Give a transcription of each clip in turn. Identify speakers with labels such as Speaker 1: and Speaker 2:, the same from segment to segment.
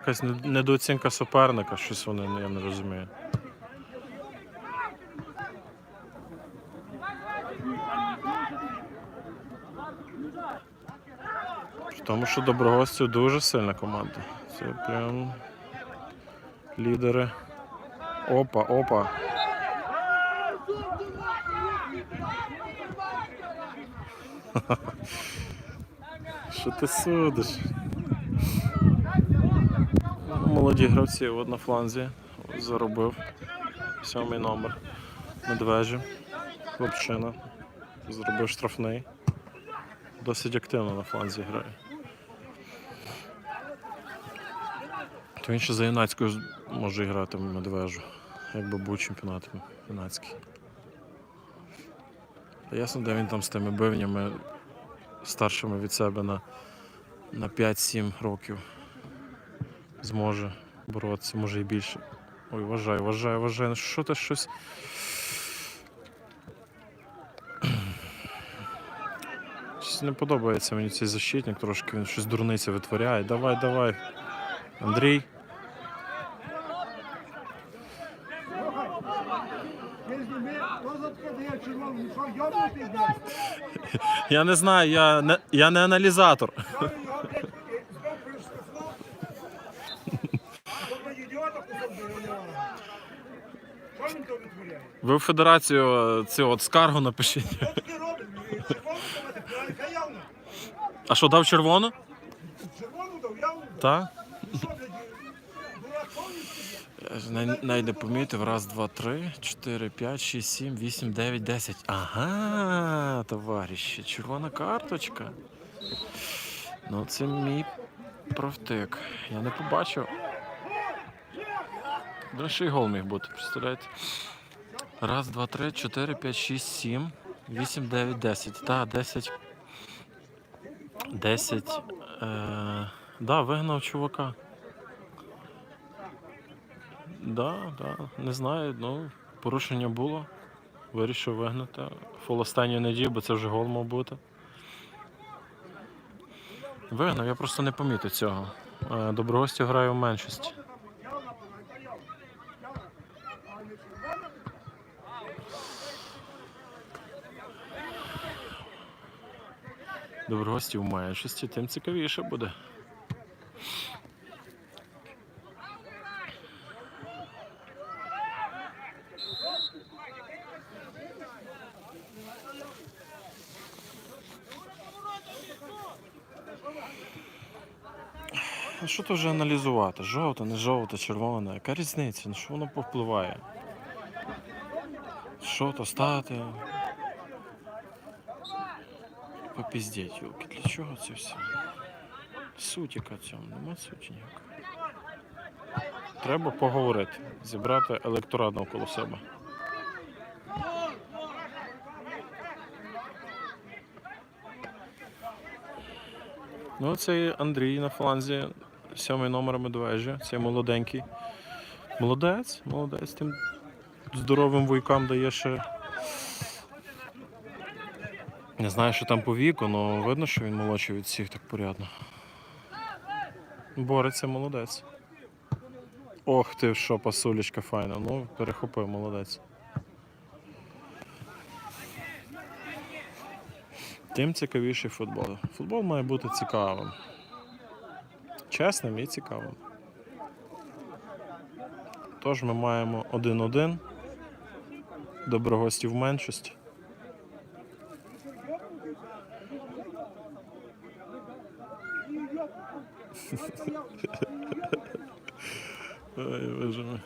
Speaker 1: Якась недооцінка суперника, щось вони, я не розумію. Тому, що доброгостів дуже сильна команда. Це прям лідери. Опа, опа. Що ти судиш? Молоді гравці от на фланзі заробив сьомий номер Медвежі. Хлопчина. Зробив штрафний. Досить активно на фланзі грає. То він ще за юнацькою може грати в медвежу, якби був чемпіонат юнацький. Та ясно, де він там з тими бивнями старшими від себе на, на 5-7 років зможе боротися, може і більше. Ой, вважаю, вважаю, вважаю. Що ти щось. Щось не подобається мені цей защитник трошки, він щось дурниця витворяє. Давай, давай. Андрій. Я не знаю, я не, я не аналізатор.
Speaker 2: Що він то витворяє?
Speaker 1: Ви в федерацію е, цю от скаргу напишіть. А що дав червону?
Speaker 2: Червону дав, явно.
Speaker 1: Так. Найде помітив. Раз, два, три, чотири, п'ять, шість, сім, вісім, дев'ять, десять. Ага, товариші, червона карточка. Ну, це мій провтик. Я не побачив. До речі, гол міг бути, представляєте? Раз, два, три, чотири, п'ять, шість, сім, вісім, дев'ять, десять. Так, десять. Десять. Е... Да, вигнав чувака. Да, да, не знаю, ну, порушення було. Вирішив вигнати. Фол останньої надії, бо це вже гол мав бути. Вигнав, я просто не помітив цього. Е, Доброгостя грає в меншості. Доброгості в меншості, тим цікавіше буде. А що то вже аналізувати? Жовта, не жовта, червона. Яка різниця? Ну що воно повпливає? Що то стати? Попіздіть, юлки. Для чого це все? Суть яка цьому? Нема суті ніякої. Треба поговорити, зібрати електорат навколо себе. Ну, цей Андрій на фланзі, сьомий номер медвежі, цей молоденький. Молодець, молодець, тим здоровим вуйкам дає ще. Не знаю, що там по віку, але видно, що він молодший від всіх так порядно. Бореться, молодець. Ох ти що, пасулечка файна. Ну, перехопив, молодець. Тим цікавіший футбол. Футбол має бути цікавим. Чесним і цікавим. Тож ми маємо 1-1. Доброгості в меншості. Ой, боже мой.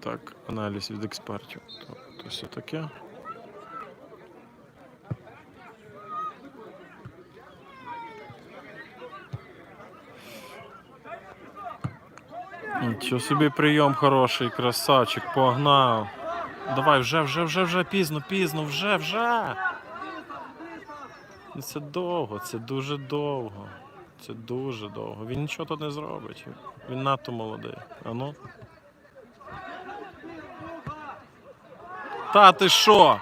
Speaker 1: Так, аналіз від експертів. То, то все таке. Нічого собі прийом хороший, красавчик, погнав. Давай, вже, вже, вже, вже, пізно, пізно, вже, вже. Ну, Це довго, це дуже довго. Це дуже довго. Він нічого тут не зробить. Він надто молодий. А ну. Та ти що?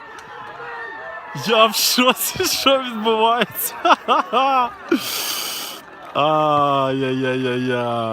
Speaker 1: Я в шоці, що відбувається? Ай-яй-яй-яй-яй.